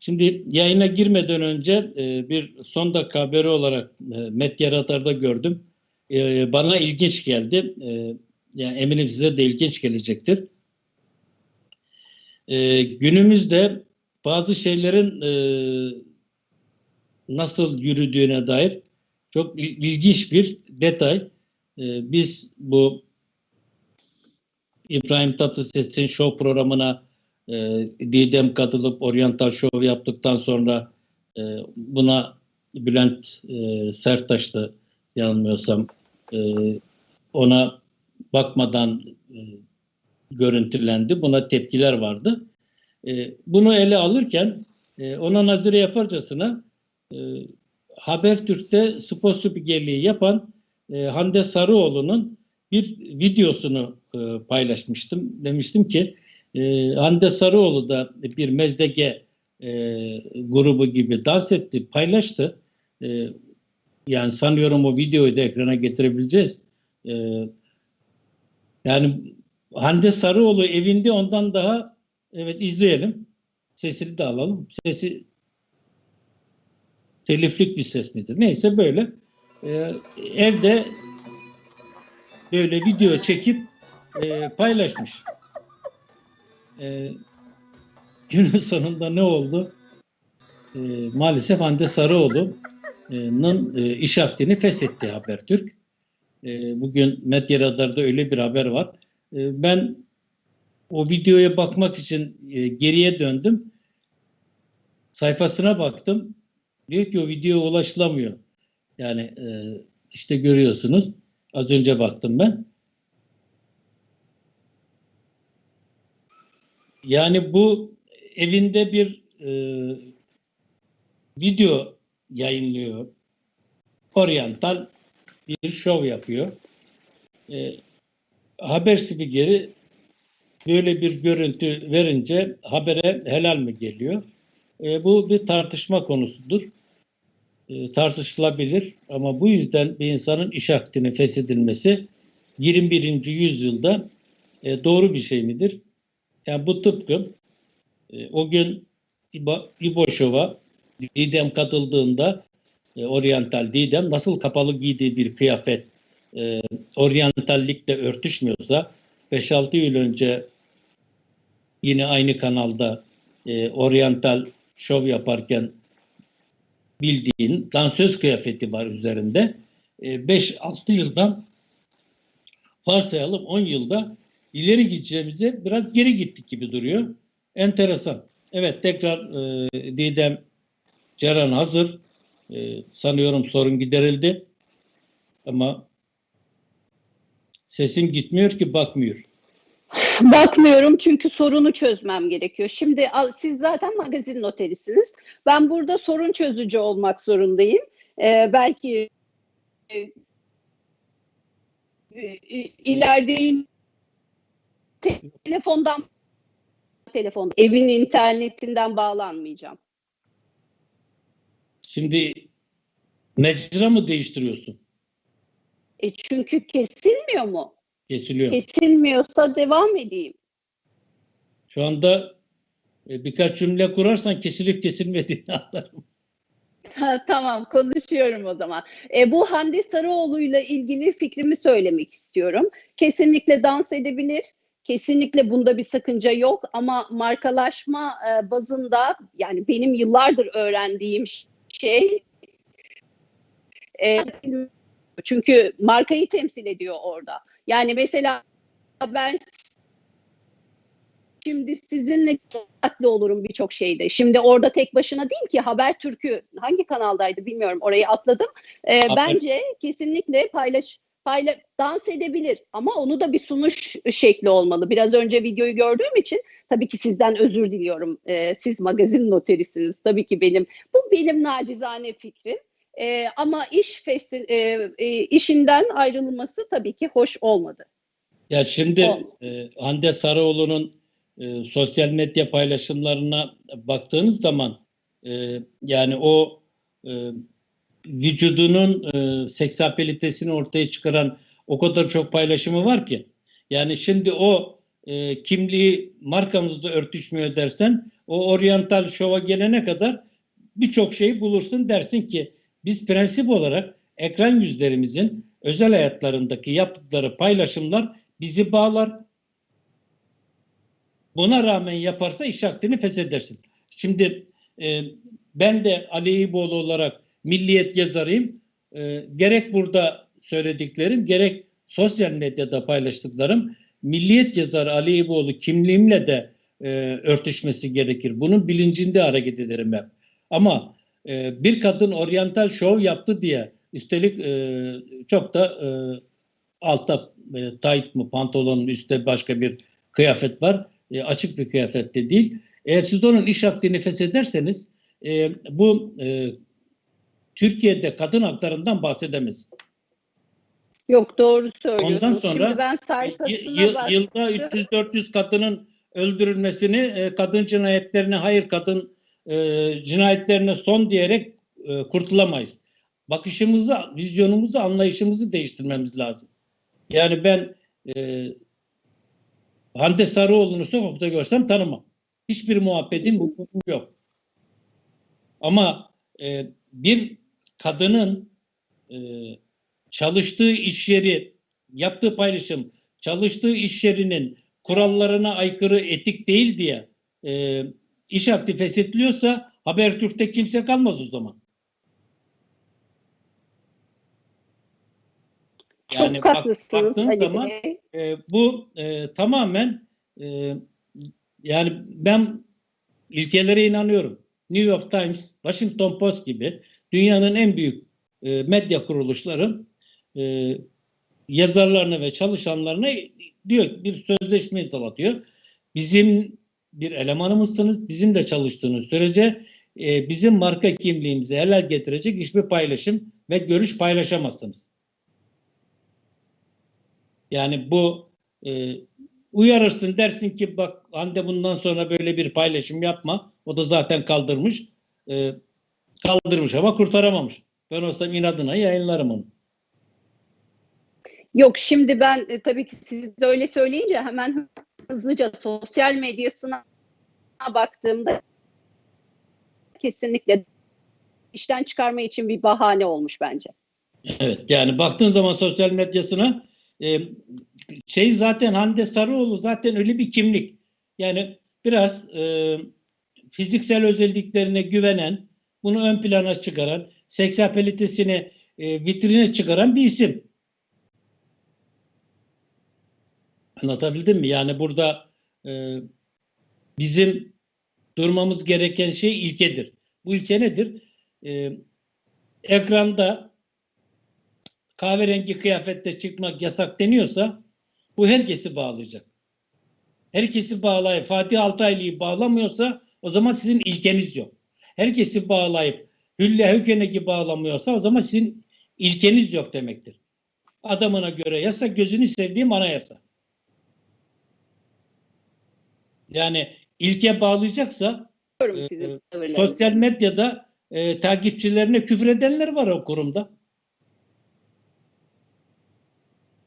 Şimdi yayına girmeden önce e, bir son dakika haberi olarak e, Medya Radar'da gördüm. E, bana ilginç geldi. E, yani eminim size de ilginç gelecektir. E, günümüzde bazı şeylerin e, nasıl yürüdüğüne dair çok il- ilginç bir detay. E, biz bu İbrahim Tatlıses'in show programına e, Didem katılıp Oriental Show yaptıktan sonra e, buna Bülent e, Serttaş da yanılmıyorsam e, ona bakmadan e, görüntülendi. Buna tepkiler vardı. E, bunu ele alırken e, ona nazire yaparcasına e, Habertürk'te spor spikerliği yapan e, Hande Sarıoğlu'nun bir videosunu e, paylaşmıştım. Demiştim ki e, Hande Sarıoğlu da bir mezdege e, grubu gibi dans etti, paylaştı. E, yani sanıyorum o videoyu da ekrana getirebileceğiz. E, yani Hande Sarıoğlu evinde ondan daha evet izleyelim. Sesini de alalım. Sesi teliflik bir ses midir? Neyse böyle. E, evde böyle video çekip e, paylaşmış. E, günün sonunda ne oldu? E, maalesef Hande Sarıoğlu'nun e, iş akdini feshetti Habertürk. E, bugün Medya Radar'da öyle bir haber var. E, ben o videoya bakmak için e, geriye döndüm. Sayfasına baktım. Diyor ki o video ulaşılamıyor. Yani e, işte görüyorsunuz. Az önce baktım ben. Yani bu evinde bir e, video yayınlıyor. Oriental bir şov yapıyor. E, haber spikeri böyle bir görüntü verince habere helal mi geliyor? E, bu bir tartışma konusudur. E, tartışılabilir ama bu yüzden bir insanın iş akdinin feshedilmesi 21. yüzyılda e, doğru bir şey midir? Yani bu tıpkı e, o gün İbo, İbo Show'a Didem katıldığında e, Oriental Didem nasıl kapalı giydiği bir kıyafet e, oryantallikle örtüşmüyorsa 5-6 yıl önce yine aynı kanalda e, Oriental şov yaparken bildiğin dansöz kıyafeti var üzerinde. 5-6 yıldan varsayalım 10 yılda ileri gideceğimize biraz geri gittik gibi duruyor. Enteresan. Evet tekrar e, Didem Ceren hazır. E, sanıyorum sorun giderildi. Ama sesin gitmiyor ki bakmıyor. Bakmıyorum çünkü sorunu çözmem gerekiyor. Şimdi siz zaten magazin noterisiniz. Ben burada sorun çözücü olmak zorundayım. Ee, belki e, e, telefondan telefon evin internetinden bağlanmayacağım. Şimdi mecra mı değiştiriyorsun? E çünkü kesilmiyor mu? Kesiliyor. Kesilmiyorsa devam edeyim. Şu anda e, birkaç cümle kurarsan kesilip kesilmediğini anlarım. Ha, tamam konuşuyorum o zaman. E, bu Hande Sarıoğlu'yla ilgili fikrimi söylemek istiyorum. Kesinlikle dans edebilir. Kesinlikle bunda bir sakınca yok ama markalaşma e, bazında yani benim yıllardır öğrendiğim şey e, çünkü markayı temsil ediyor orada. Yani mesela ben Şimdi sizinle dikkatli olurum birçok şeyde. Şimdi orada tek başına değil ki Habertürk'ü hangi kanaldaydı bilmiyorum orayı atladım. Ee, Haber- bence kesinlikle paylaş payla dans edebilir ama onu da bir sunuş şekli olmalı. Biraz önce videoyu gördüğüm için tabii ki sizden özür diliyorum. Ee, siz magazin noterisiniz. Tabii ki benim bu benim nacizane fikrim. Ee, ama iş fesi, e, e, işinden ayrılması tabii ki hoş olmadı. Ya şimdi e, Hande Sarıoğlu'nun e, sosyal medya paylaşımlarına baktığınız zaman e, yani o e, vücudunun e, seksapelitesini ortaya çıkaran o kadar çok paylaşımı var ki. Yani şimdi o e, kimliği markamızda örtüşmüyor dersen o oryantal şova gelene kadar birçok şeyi bulursun dersin ki biz prensip olarak ekran yüzlerimizin özel hayatlarındaki yaptıkları paylaşımlar bizi bağlar. Buna rağmen yaparsa iş akdini feshedersin. Şimdi e, ben de Ali İboğlu olarak milliyet yazarıyım. E, gerek burada söylediklerim gerek sosyal medyada paylaştıklarım milliyet yazarı Ali İboğlu kimliğimle de e, örtüşmesi gerekir. Bunun bilincinde hareket ederim ben. Ama e, bir kadın oryantal şov yaptı diye üstelik e, çok da e, altta e, tayt mı pantolonun üstte başka bir kıyafet var. E, açık bir kıyafet de değil. Eğer siz onun iş akdini feshederseniz e, bu e, Türkiye'de kadın haklarından bahsedemez. Yok doğru söylüyorsunuz. Ondan sonra Şimdi ben sayfasına yıl- baktım. yılda 300-400 kadının öldürülmesini e, kadın cinayetlerine hayır kadın e, cinayetlerine son diyerek e, kurtulamayız. Bakışımızı, vizyonumuzu, anlayışımızı değiştirmemiz lazım. Yani ben e, Hande Sarıoğlu'nu sokakta görsem tanımam. Hiçbir muhabbetim yok. Ama e, bir kadının e, çalıştığı iş yeri, yaptığı paylaşım, çalıştığı iş yerinin kurallarına aykırı etik değil diye e, iş akdi feshetliyorsa Habertürk'te kimse kalmaz o zaman. Yani Çok bak- baktığın Ali zaman Bey. e, bu e, tamamen e, yani ben ilkelere inanıyorum. New York Times, Washington Post gibi dünyanın en büyük e, medya kuruluşları e, yazarlarına ve çalışanlarına diyor bir sözleşme imzalatıyor. Bizim bir elemanımızsınız. Bizim de çalıştığınız sürece e, bizim marka kimliğimizi helal getirecek hiçbir paylaşım ve görüş paylaşamazsınız. Yani bu e, uyarırsın dersin ki bak Hande bundan sonra böyle bir paylaşım yapma. O da zaten kaldırmış. E, kaldırmış ama kurtaramamış. Ben olsam inadına yayınlarım onu. Yok şimdi ben e, tabii ki siz de öyle söyleyince hemen hızlıca sosyal medyasına baktığımda kesinlikle işten çıkarma için bir bahane olmuş bence. Evet yani baktığın zaman sosyal medyasına e, şey zaten Hande Sarıoğlu zaten öyle bir kimlik. Yani biraz e, fiziksel özelliklerine güvenen, bunu ön plana çıkaran, seksapelitesini e, vitrine çıkaran bir isim. Anlatabildim mi? Yani burada e, bizim durmamız gereken şey ilkedir. Bu ilke nedir? E, ekranda kahverengi kıyafette çıkmak yasak deniyorsa bu herkesi bağlayacak. Herkesi bağlayıp Fatih Altaylı'yı bağlamıyorsa o zaman sizin ilkeniz yok. Herkesi bağlayıp Hülle Hükenek'i bağlamıyorsa o zaman sizin ilkeniz yok demektir. Adamına göre yasa gözünü sevdiğim anayasa. Yani ilke bağlayacaksa sizin tavırlarınızı. sosyal medyada e, takipçilerine küfür edenler var o kurumda.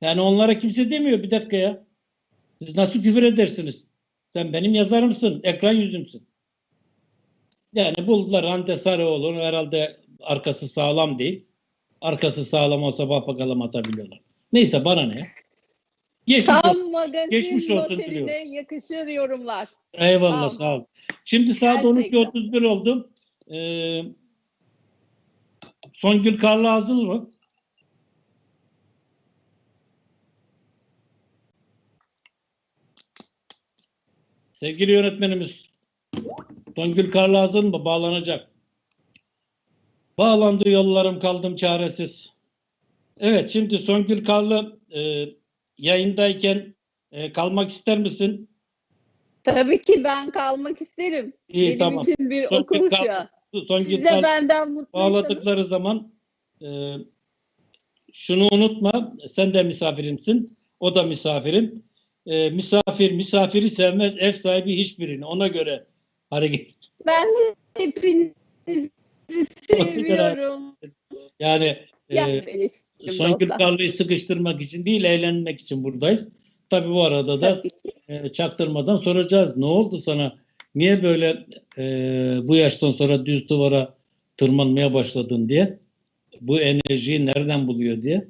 Yani onlara kimse demiyor bir dakika ya. Siz nasıl küfür edersiniz? Sen benim yazarımsın, ekran yüzümsün. Yani buldular Hande Sarıoğlu'nu herhalde arkası sağlam değil. Arkası sağlam olsa bakalım atabiliyorlar. Neyse bana ne? Geçmiş olsun. Tam magazin Geçmiş olsun diliyorum. yakışır yorumlar. Eyvallah Tamam. sağ ol. Şimdi saat Gerçekten. 12.31 oldu. Ee, Songül Karlı hazır mı? Sevgili yönetmenimiz Songül Karlı hazır mı? Bağlanacak. Bağlandı yollarım kaldım çaresiz. Evet şimdi Songül Karlı e, yayındayken e, kalmak ister misin? Tabii ki ben kalmak isterim. İyi Benim tamam. için bir kal- ya. Songül Siz de benden mutluysanız. bağladıkları zaman e, şunu unutma sen de misafirimsin o da misafirim E, misafir misafiri sevmez ev sahibi hiçbirini ona göre hareket Ben hepinizi seviyorum. yani Yani e, beni istiyorum Songül dostlar. Karlı'yı sıkıştırmak için değil eğlenmek için buradayız tabi bu arada da Tabii e, çaktırmadan soracağız ne oldu sana niye böyle e, bu yaştan sonra düz duvara tırmanmaya başladın diye. Bu enerjiyi nereden buluyor diye.